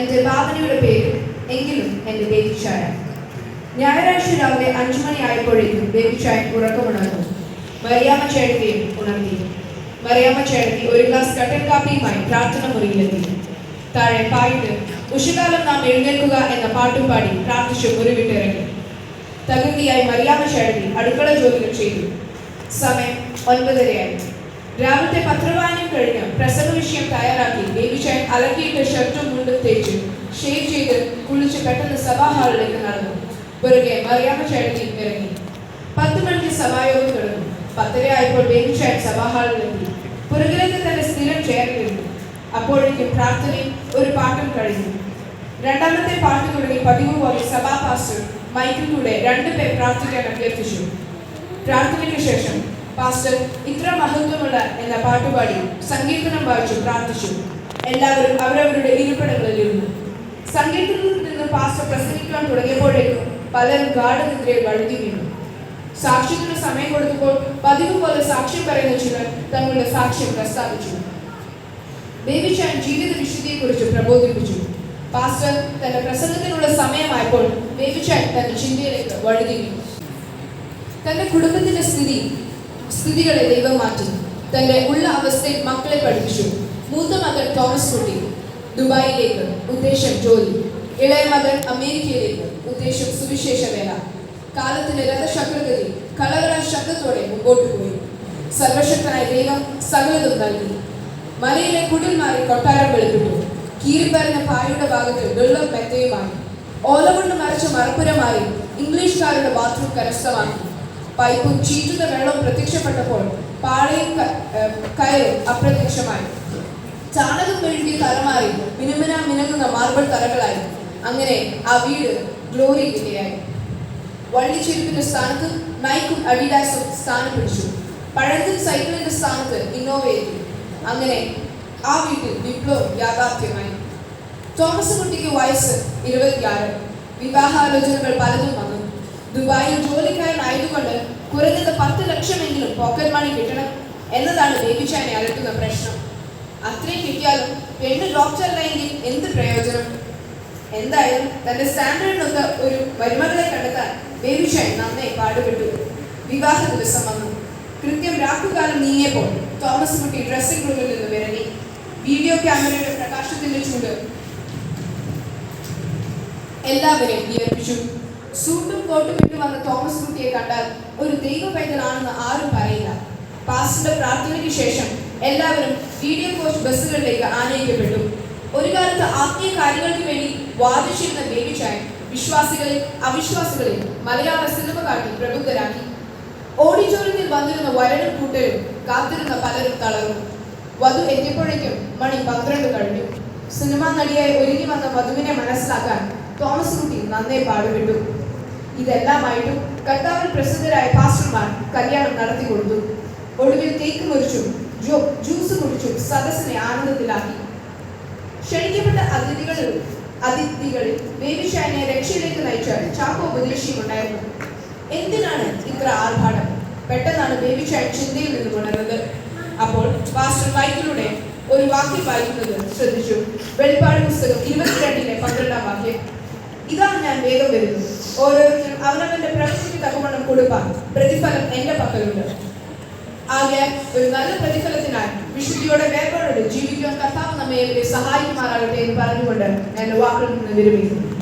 എന്റെ ഭാവനയുടെ പേര് എങ്കിലും എന്റെ ബേബി ചായ ഞായറാഴ്ച രാവിലെ അഞ്ചു മണിയായപ്പോഴേക്കും ബേബി ചായ ഉറക്കമുണർന്നു. മറിയാമ്മ ചേട്ടത്തിയും ഉണർത്തി. മറിയാമ്മ ചേട്ടത്തി ഒരു ഗ്ലാസ് കട്ടൻ കാപ്പിയുമായി പ്രാർത്ഥന മുറിയിലെത്തി. താഴെ പായിട്ട് ഉഷകാലം നാം എഴുന്നേൽക്കുക എന്ന പാട്ടും പാടി പ്രാർത്ഥിച്ചു മുറിവിട്ടിറങ്ങി തകൃതിയായി മറിയാമ്മ ചേട്ടത്തി അടുക്കള ജോലികൾ ചെയ്തു. സമയം ഒൻപതരയായി. രാവിലത്തെ പത്രവായനം കഴിഞ്ഞ് പ്രസംഗ വിഷയം തയ്യാറാക്കി ബേബി ചാൻ അലക്കിയിട്ട് ഷർട്ടും തേച്ച് ഷേവ് ചെയ്ത് കുളിച്ച് പെട്ടെന്ന് സഭാ ഹാളിലേക്ക് നടന്നു. പുറകെ മറിയാമ്മ ചേട്ടത്തി ഇറങ്ങി. പത്ത് മണിക്ക് സഭായോഗം തുടങ്ങി. പത്തര ആയപ്പോൾ ബേബി സഭാഹാളിലെത്തി. സഭാ ഹാളിലെത്തി പുറകിലേക്ക് തന്റെ സ്ഥിരം ചെയറിലിരുന്നു അപ്പോഴേക്കും പ്രാർത്ഥനയും ഒരു പാട്ടും കഴിഞ്ഞു. രണ്ടാമത്തെ പാട്ട് തുടങ്ങി പതിവ് പോലെ സഭാ പാസ്റ്റർ മൈക്കിലൂടെ രണ്ടുപേർ പ്രാർത്ഥിക്കാൻ അഭ്യർത്ഥിച്ചു പ്രാർത്ഥനയ്ക്ക് ശേഷം പാസ്റ്റർ ഇത്ര മഹത്വമുള്ള എന്ന പാട്ടുപാടി സങ്കീർത്തനം വായിച്ചു പ്രാർത്ഥിച്ചു. എല്ലാവരും അവരവരുടെ ഇരിപ്പിടങ്ങളിലിരുന്നു. സംഗീതത്തിൽ നിന്ന് പാസ്റ്റർ പ്രസംഗിക്കാൻ തുടങ്ങിയപ്പോഴേക്കും പലരും ഗാഠനിദ്രയിൽ വഴുതി വീണു. സാക്ഷ്യത്തിന് സമയം കൊടുത്തപ്പോൾ പതിവ് പോലെ സാക്ഷ്യം പറയുന്ന ചിലർ തങ്ങളുടെ സാക്ഷ്യം പ്രസ്താവിച്ചു. ചാൻ ജീവിത വിശുദ്ധിയെക്കുറിച്ച് പ്രബോധിപ്പിച്ചു. പാസ്റ്റർ തന്റെ പ്രസംഗത്തിനുള്ള സമയമായപ്പോൾ ബേബി തന്റെ ചിന്തയിലേക്ക് വഴുതി വീണു. തന്റെ കുടുംബത്തിന്റെ സ്ഥിതി സ്ഥിതികളെ ദൈവം മാറ്റി തന്റെ ഉള്ള അവസ്ഥയിൽ മക്കളെ പഠിപ്പിച്ചു. മൂത്ത മകൻ തോമസ് കുട്ടി ദുബായിലേക്ക് ഉദ്ദേശം ജോലി. ഇളയ മകൻ അമേരിക്കയിലേക്ക് ഉദ്ദേശം സുവിശേഷ വേല. കാലത്തിന്റെ രഥശക്രഗതി കളകള ശബ്ദത്തോടെ മുമ്പോട്ട് പോയി. സർവശക്തനായ ദൈവം സകലതും നൽകി. മലയിലെ കുടിൽ മാറി കൊട്ടാരം വെളുപ്പിട്ടു. കീറിപ്പറഞ്ഞ പായയുടെ ഭാഗത്ത് വെള്ളം മെത്തയുമായി. ഓല മറച്ച മറപ്പുരമായി ഇംഗ്ലീഷുകാരുടെ ബാത്റൂം കരസ്ഥമാക്കി. പൈപ്പും ചീറ്റുന്ന വെള്ളവും പ്രത്യക്ഷപ്പെട്ടപ്പോൾ പാളയും കയറും അപ്രത്യക്ഷമായി. ചാണകം മെഴുകിയ തലമാറി മിനുമിന മിനുങ്ങുന്ന മാർബിൾ തലകളായി അങ്ങനെ ആ വീട് ഗ്ലോറി വില്ലയായി വള്ളിച്ചെരുപ്പിന്റെ സ്ഥാനത്ത് നൈക്കും അഡിഡാസും സ്ഥാനം പിടിച്ചു. പഴത്തിൽ സൈക്കിളിന്റെ സ്ഥാനത്ത് ഇന്നോവ എത്തി. അങ്ങനെ ആ വീട്ടിൽ വിപ്ലവം യാഥാർത്ഥ്യമായി. തോമസ് കുട്ടിക്ക് വയസ്സ് ഇരുപത്തിയാറ്. വിവാഹാലോചനകൾ പലതും വന്നു. ദുബായിൽ ജോലിക്കാരനായതുകൊണ്ട് കുറഞ്ഞത് പത്ത് ലക്ഷമെങ്കിലും പോക്കറ്റ് മണി കിട്ടണം എന്നതാണ് ബേബിച്ചാനെ അലട്ടുന്ന പ്രശ്നം. അത്രയും കിട്ടിയാലും പെണ്ണ് ഡോക്ടറല്ലെങ്കിൽ എന്ത് പ്രയോജനം? എന്തായാലും തന്റെ സ്റ്റാൻഡേർഡിനൊത്ത ഒരു മരുമകളെ കണ്ടെത്താൻ ബേബി നന്നേ പാടുപെട്ടു. വിവാഹ ദിവസം വന്നു. കൃത്യം രാത്രികാലം നീങ്ങിയപ്പോൾ തോമസ് കുട്ടി ഡ്രസ്സിംഗ് റൂമിൽ നിന്ന് വിരങ്ങി. വീഡിയോ ക്യാമറയുടെ പ്രകാശത്തിന്റെ ചൂട് എല്ലാവരെയും വിയർപ്പിച്ചു. സൂട്ടും കോട്ടും ഇട്ട് വന്ന തോമസ് കുട്ടിയെ കണ്ടാൽ ഒരു ദൈവ പൈതലാണെന്ന് ആരും പറയില്ല. പാസ്റ്ററുടെ പ്രാർത്ഥനയ്ക്ക് ശേഷം എല്ലാവരും വീഡിയോ കോച്ച് ബസ്സുകളിലേക്ക് ആനയിക്കപ്പെട്ടു. ഒരു കാലത്ത് ആത്മീയ കാര്യങ്ങൾക്ക് വേണ്ടി വാദിച്ചിരുന്ന ബേബി ചായൻ വിശ്വാസികളെ അവിശ്വാസികളെ മലയാള സിനിമ കാട്ടി പ്രബുദ്ധരാക്കി ഓഡിറ്റോറിയത്തിൽ വന്നിരുന്ന വരനും കൂട്ടരും കാത്തിരുന്ന പലരും തളർന്നു. വധു എത്തിയപ്പോഴേക്കും മണി പന്ത്രണ്ട് കഴിഞ്ഞു. സിനിമാ നടിയായി ഒരുങ്ങി വന്ന വധുവിനെ മനസ്സിലാക്കാൻ തോമസ് കുട്ടി നന്നേ പാടുപെട്ടു. ഇതെല്ലാമായിട്ടും കർത്താവിൽ പ്രസിദ്ധരായ പാസ്റ്റർമാർ കല്യാണം നടത്തി കൊടുത്തു ഒടുവിൽ കേക്ക് മുറിച്ചും ജ്യൂസ് കുടിച്ചും സദസ്സിനെ ആനന്ദത്തിലാക്കി. ക്ഷണിക്കപ്പെട്ട അതിഥികളിൽ അതിഥികളിൽ ബേബിഷാനെ രക്ഷയിലേക്ക് നയിച്ച ചാക്കോ ഉപദേശിയും ഉണ്ടായിരുന്നു. എന്തിനാണ് ഇത്ര ആർഭാടം? പെട്ടെന്നാണ് ബേബിഷാൻ ചിന്തയിൽ നിന്നും ഉണർന്നത് അപ്പോൾ പാസ്റ്റർ മൈക്കിലൂടെ ഒരു വാക്യം വായിക്കുന്നത് ശ്രദ്ധിച്ചു. വെളിപ്പാട് പുസ്തകം ഇരുപത്തിരണ്ടിലെ പന്ത്രണ്ടാം വാക്യം. ഇതാണ് ഞാൻ വേഗം വരുന്നത്. ഓരോരുത്തരും അവനവന്റെ പ്രവൃത്തിക്ക് തകവണ്ണം കൊടുപ്പാൻ പ്രതിഫലം എന്റെ പക്കലുണ്ട്. ആകെ ഒരു നല്ല പ്രതിഫലത്തിനായി വിശുദ്ധിയോടെ വേർപാടോടെ ജീവിക്കാൻ കർത്താവ് നമ്മെ സഹായിക്കുമാറാകട്ടെ എന്ന് പറഞ്ഞുകൊണ്ട് ഞാൻ വാക്കിൽ നിന്ന് വിരമിക്കുന്നു.